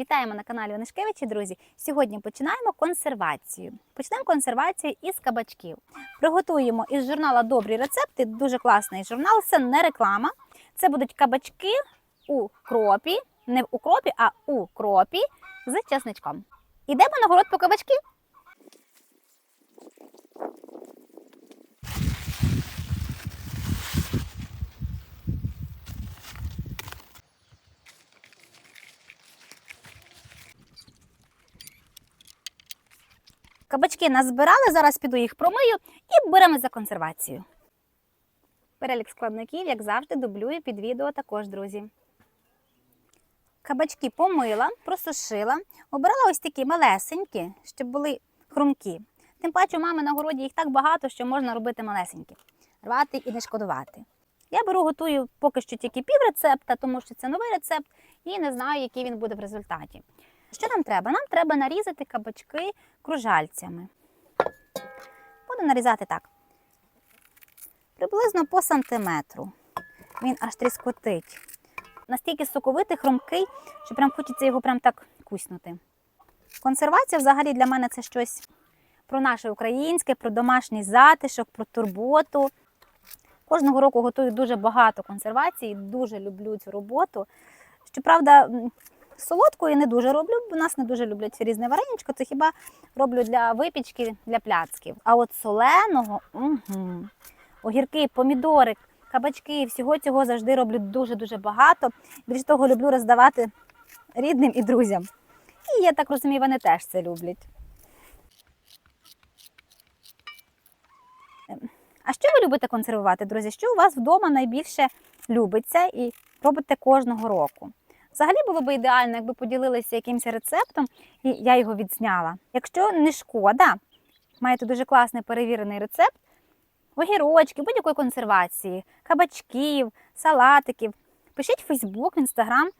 Вітаємо на каналі Онишкевичі, друзі. Сьогодні починаємо консервацію. Почнемо консервацію із кабачків. Приготуємо із журнала Добрі рецепти. Дуже класний журнал. Це не реклама. Це будуть кабачки у кропі, не в укропі, а у кропі з чесничком. Ідемо на город по кабачки. Кабачки назбирали, зараз піду їх промию і беремо за консервацію. Перелік складників, як завжди, дублюю під відео також, друзі. Кабачки помила, просушила, обирала ось такі малесенькі, щоб були хрумкі. Тим паче, у мами на городі їх так багато, що можна робити малесенькі, рвати і не шкодувати. Я беру, готую поки що тільки пів рецепта, тому що це новий рецепт, і не знаю, який він буде в результаті. Що нам треба? Нам треба нарізати кабачки кружальцями. Буду нарізати так. Приблизно по сантиметру. Він аж тріскотить. Настільки соковитий, хрумкий, що прям хочеться його прям так куснути. Консервація взагалі для мене це щось про наше українське, про домашній затишок, про турботу. Кожного року готую дуже багато консервацій, дуже люблю цю роботу. Щоправда, солодкої не дуже роблю, бо нас не дуже люблять різне вареничко. Це хіба роблю для випічки, для пляцків. А от соленого, угу. огірки, помідори, кабачки, всього цього завжди роблю дуже-дуже багато. Більш того, люблю роздавати рідним і друзям. І я так розумію, вони теж це люблять. Ем, А що ви любите консервувати, друзі? Що у вас вдома найбільше любиться і робите кожного року? Взагалі було б ідеально, якби поділилися якимось рецептом, і я його відзняла. Якщо не шкода, маєте дуже класний перевірений рецепт, огірочки, будь-якої консервації, кабачків, салатиків. Пишіть в Фейсбук, в Інстаграм,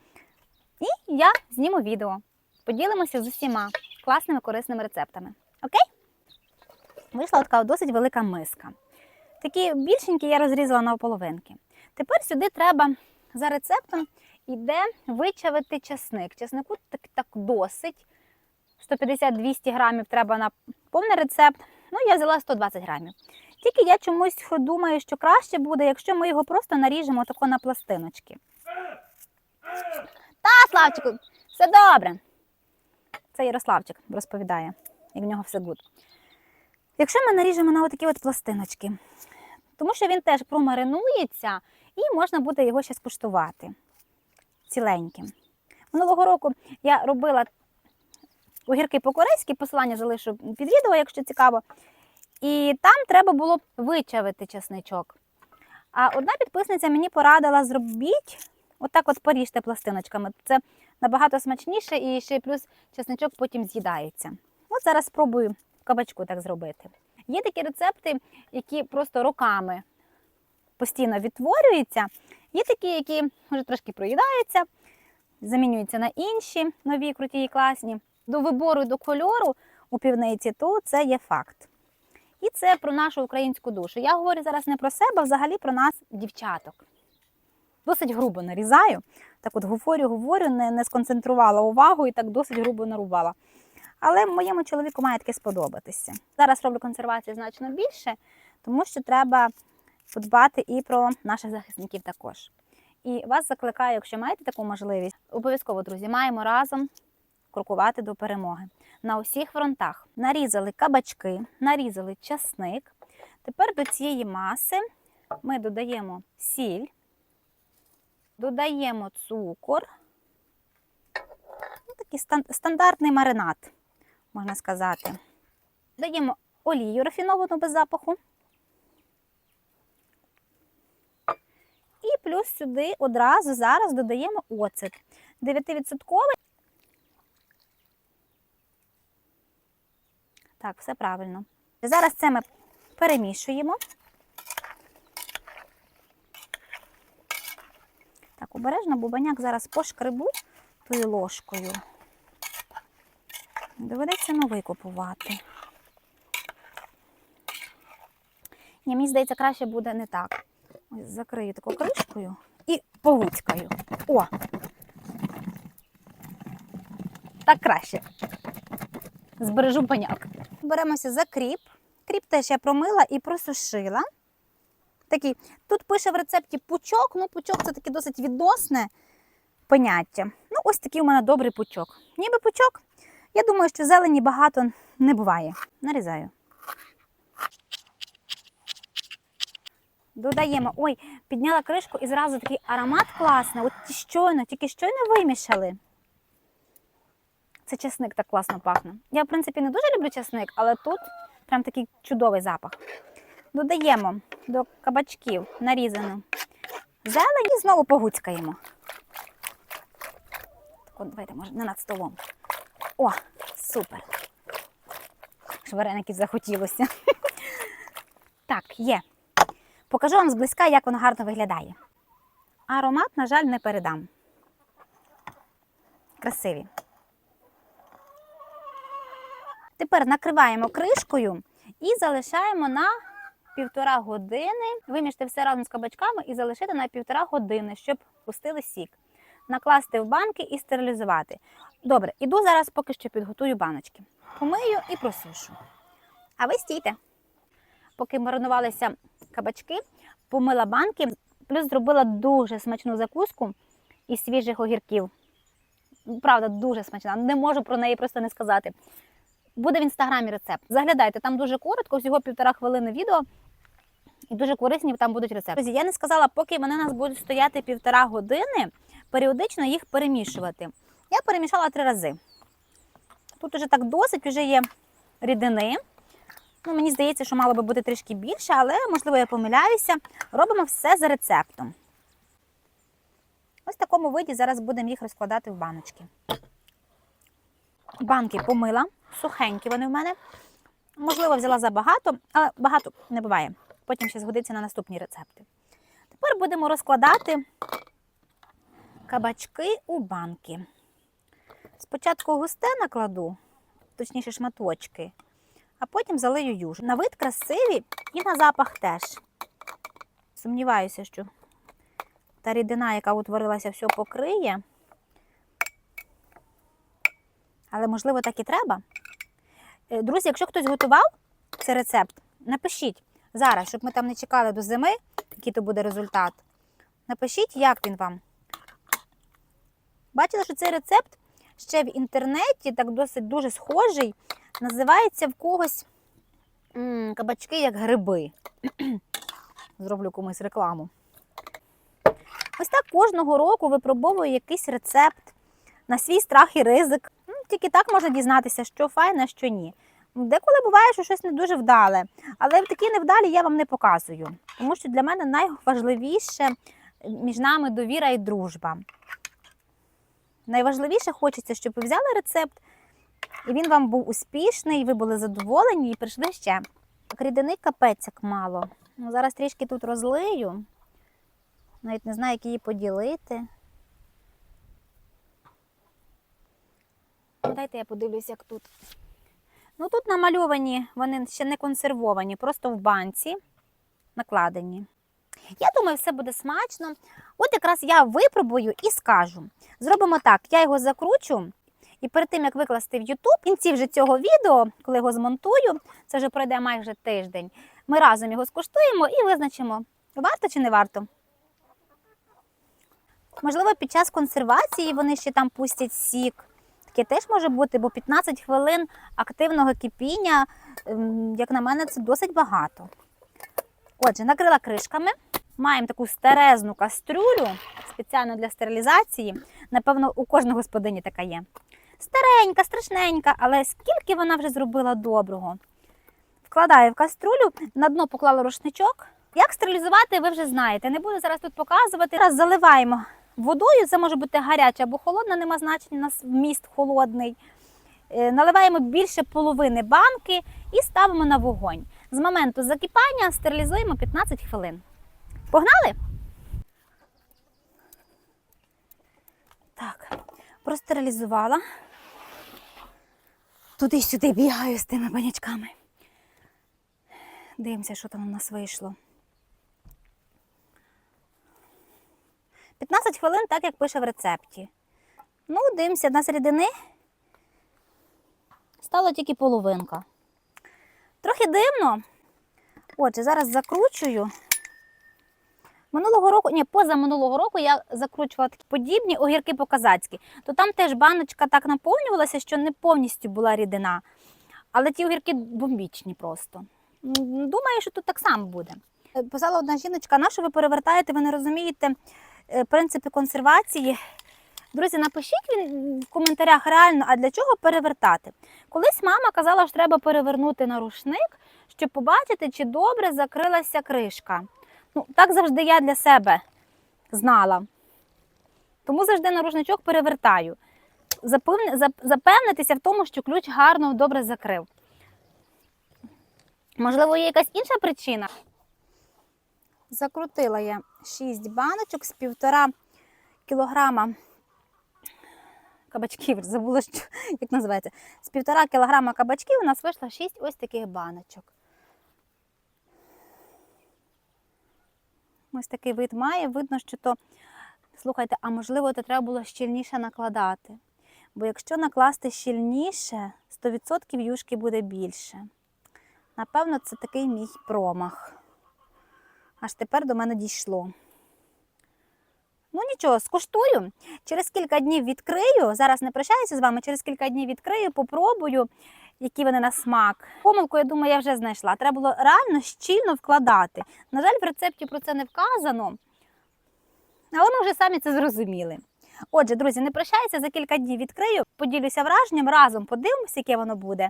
і я зніму відео. Поділимося з усіма класними корисними рецептами. Окей? Вийшла така досить велика миска. Такі більшенькі я розрізала на половинки. Тепер сюди треба за рецептом іде вичавити часник. Часнику так, так досить. 150-200 грамів треба на повний рецепт. Ну, я взяла 120 грамів. Тільки я чомусь думаю, що краще буде, якщо ми його просто наріжемо тако на пластиночки. Та, Славчику, все добре. Це Ярославчик розповідає, як в нього все гуд. Якщо ми наріжемо на отакі от пластиночки, тому що він теж промаринується і можна буде його ще скуштувати ціленьким. Минулого року я робила огірки по-корейськи, посилання залишу під відео, якщо цікаво. І там треба було вичавити чесничок. А одна підписниця мені порадила зробіть, отак от поріжте пластиночками. Це набагато смачніше і ще плюс чесничок потім з'їдається. От зараз спробую в кабачку так зробити. Є такі рецепти, які просто роками постійно відтворюються. Є такі, які може трошки проїдаються, замінюються на інші нові, круті і класні. До вибору до кольору у півниці, то це є факт. І це про нашу українську душу. Я говорю зараз не про себе, а взагалі про нас, дівчаток. Досить грубо нарізаю. Так от говорю, говорю, не, не сконцентрувала увагу і так досить грубо нарубала. Але моєму чоловіку має таке сподобатися. Зараз роблю консервацію значно більше, тому що треба подбати і про наших захисників також. І вас закликаю, якщо маєте таку можливість, обов'язково, друзі, маємо разом крокувати до перемоги. На усіх фронтах нарізали кабачки, нарізали часник. Тепер до цієї маси ми додаємо сіль, додаємо цукор. Ну, такий стандартний маринад, можна сказати. Даємо олію рафіновану без запаху. І плюс сюди одразу зараз додаємо оцет. 9%. Так, все правильно. Зараз це ми перемішуємо. Так, обережно бубаняк зараз пошкребу тою ложкою. Доведеться новий купувати. Ні, мені здається, краще буде не так. Ось закрию таку кришкою і полицькаю. О! Так краще. Збережу паняк. Беремося за кріп. Кріп теж я промила і просушила. Такий, тут пише в рецепті пучок, ну пучок це таке досить відносне поняття. Ну, ось такий у мене добрий пучок. Ніби пучок. Я думаю, що зелені багато не буває. Нарізаю. Додаємо. Ой, підняла кришку і зразу такий аромат класний. От щойно, тільки щойно вимішали. Це чесник так класно пахне. Я, в принципі, не дуже люблю чесник, але тут прям такий чудовий запах. Додаємо до кабачків нарізану зелень і знову погуцькаємо. Так, от, давайте, може, не над столом. О, супер. Аж вареників захотілося. Так, є. Покажу вам зблизька, як воно гарно виглядає. Аромат, на жаль, не передам. Красиві. Тепер накриваємо кришкою і залишаємо на півтора години. Вимішати все разом з кабачками і залишити на півтора години, щоб пустили сік. Накласти в банки і стерилізувати. Добре, іду зараз поки що підготую баночки. Помию і просушу. А ви стійте. Поки маринувалися кабачки, помила банки, плюс зробила дуже смачну закуску із свіжих огірків. Правда, дуже смачна. Не можу про неї просто не сказати. Буде в інстаграмі рецепт. Заглядайте, там дуже коротко, всього півтора хвилини відео. І дуже корисні там будуть рецепти. Друзі, я не сказала, поки вони у нас будуть стояти півтора години, періодично їх перемішувати. Я перемішала три рази. Тут уже так досить, вже є рідини. Ну, мені здається, що мало би бути трішки більше, але, можливо, я помиляюся. Робимо все за рецептом. Ось в такому виді зараз будемо їх розкладати в баночки. Банки помила, сухенькі вони в мене. Можливо, взяла забагато, але багато не буває. Потім ще згодиться на наступні рецепти. Тепер будемо розкладати кабачки у банки. Спочатку густе накладу, точніше шматочки, а потім залию юж. На вид красиві і на запах теж. Сумніваюся, що та рідина, яка утворилася, все покриє. Але, можливо, так і треба. Е, Друзі, якщо хтось готував цей рецепт, напишіть зараз, щоб ми там не чекали до зими, який то буде результат. Напишіть, як він вам. Бачила, що цей рецепт ще в інтернеті, так досить дуже схожий. Називається в когось кабачки як гриби. Зроблю комусь рекламу. Ось так кожного року випробовую якийсь рецепт на свій страх і ризик. Ну, Тільки так можна дізнатися, що файне, що ні. Деколи буває, що щось не дуже вдале, але такі невдалі я вам не показую. Тому що для мене найважливіше між нами довіра і дружба. Найважливіше хочеться, щоб ви взяли рецепт, і він вам був успішний, ви були задоволені і прийшли ще. Так рідини капець як мало. Ну, зараз трішки тут розлию. Навіть не знаю, як її поділити. Ну, Дайте я подивлюсь, як тут. Ну, тут намальовані, вони ще не консервовані, просто в банці накладені. Я думаю, все буде смачно. От якраз я випробую і скажу. Зробимо так: я його закручу, і перед тим, як викласти в YouTube, в кінці вже цього відео, коли його змонтую, це вже пройде майже тиждень. Ми разом його скуштуємо і визначимо, варто чи не варто. Можливо, під час консервації вони ще там пустять сік. Таке теж може бути, бо 15 хвилин активного кипіння, ем, як на мене, це досить багато. Отже, накрила кришками. Маємо таку старезну кастрюлю спеціально для стерилізації. Напевно, у кожної господині така є. Старенька, страшненька, але скільки вона вже зробила доброго. Вкладаю в каструлю, на дно поклала рушничок. Як стерилізувати, ви вже знаєте. Не буду зараз тут показувати. Раз заливаємо водою, це може бути гаряча або холодна, нема значення, у нас вміст холодний. Е, Наливаємо більше половини банки і ставимо на вогонь. З моменту закипання стерилізуємо 15 хвилин. Погнали? Так, простерилізувала. Туди-сюди бігаю з тими банячками. Дивимося, що там у нас вийшло. 15 хвилин, так як пише в рецепті. Ну, дивимося на середини Стало тільки половинка. Трохи дивно. Отже, зараз закручую. Минулого року, ні, поза минулого року я закручувала такі подібні огірки по-казацьки. То там теж баночка так наповнювалася, що не повністю була рідина. Але ті огірки бомбічні просто. Думаю, що тут так само буде. Е, Писала одна жіночка, на що ви перевертаєте, ви не розумієте е, принципи консервації. Друзі, напишіть в коментарях реально, а для чого перевертати. Колись мама казала, що треба перевернути на рушник, щоб побачити, чи добре закрилася кришка. Ну, так завжди я для себе знала. Тому завжди на рушничок перевертаю. Запевнитися в тому, що ключ гарно добре закрив. Можливо, є якась інша причина. Закрутила я 6 баночок з півтора кілограма кабачків. Забула, що, як називається. З півтора кілограма кабачків у нас вийшло 6 ось таких баночок. Ось такий вид має. Видно, що то, слухайте, а можливо, то треба було щільніше накладати. Бо якщо накласти щільніше, 100% юшки буде більше. Напевно, це такий мій промах. Аж тепер до мене дійшло. Ну нічого, скуштую. Через кілька днів відкрию. Зараз не прощаюся з вами, через кілька днів відкрию, попробую, які вони на смак. Помилку, я думаю, я вже знайшла. Треба було реально щільно вкладати. На жаль, в рецепті про це не вказано, але ми вже самі це зрозуміли. Отже, друзі, не прощаюся, за кілька днів відкрию, поділюся враженням, разом подивимося, яке воно буде.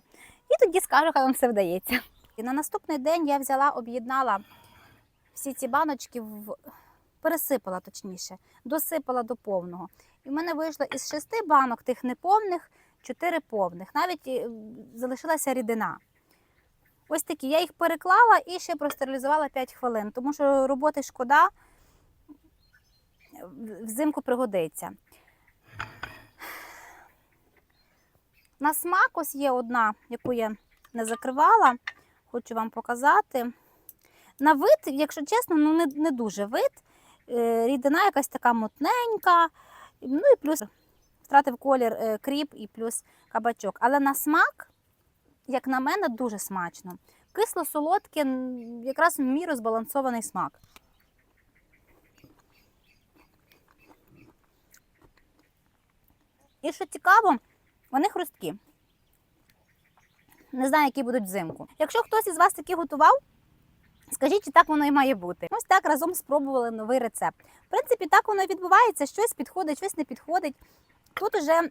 І тоді скажу, хай вам все вдається. І на наступний день я взяла, об'єднала всі ці баночки в пересипала точніше, досипала до повного. І в мене вийшло із шести банок тих неповних, чотири повних. Навіть е, залишилася рідина. Ось такі. Я їх переклала і ще простерилізувала 5 хвилин, тому що роботи шкода взимку пригодиться. На смак ось є одна, яку я не закривала, хочу вам показати. На вид, якщо чесно, ну не, не дуже вид. Е, Рідина якась така мутненька. Ну і плюс втратив колір е, кріп і плюс кабачок. Але на смак, як на мене, дуже смачно. Кисло-солодке, якраз в міру збалансований смак. І що цікаво, вони хрусткі. Не знаю, які будуть взимку. Якщо хтось із вас такі готував, Скажіть, чи так воно і має бути. Ось так разом спробували новий рецепт. В принципі, так воно і відбувається, щось підходить, щось не підходить. Тут уже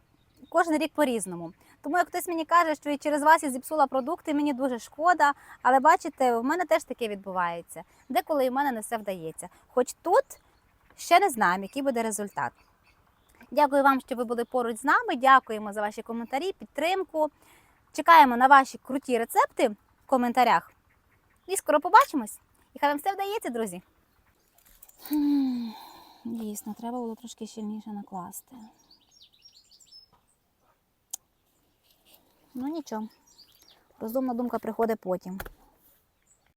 кожен рік по-різному. Тому як хтось мені каже, що і через вас я зіпсула продукти, мені дуже шкода. Але бачите, в мене теж таке відбувається. Деколи і в мене не все вдається. Хоч тут ще не знаємо, який буде результат. Дякую вам, що ви були поруч з нами. Дякуємо за ваші коментарі, підтримку. Чекаємо на ваші круті рецепти в коментарях. І скоро побачимось. І хай вам все вдається, друзі. Дійсно, треба було трошки щільніше накласти. Ну нічого. Розумна думка приходить потім.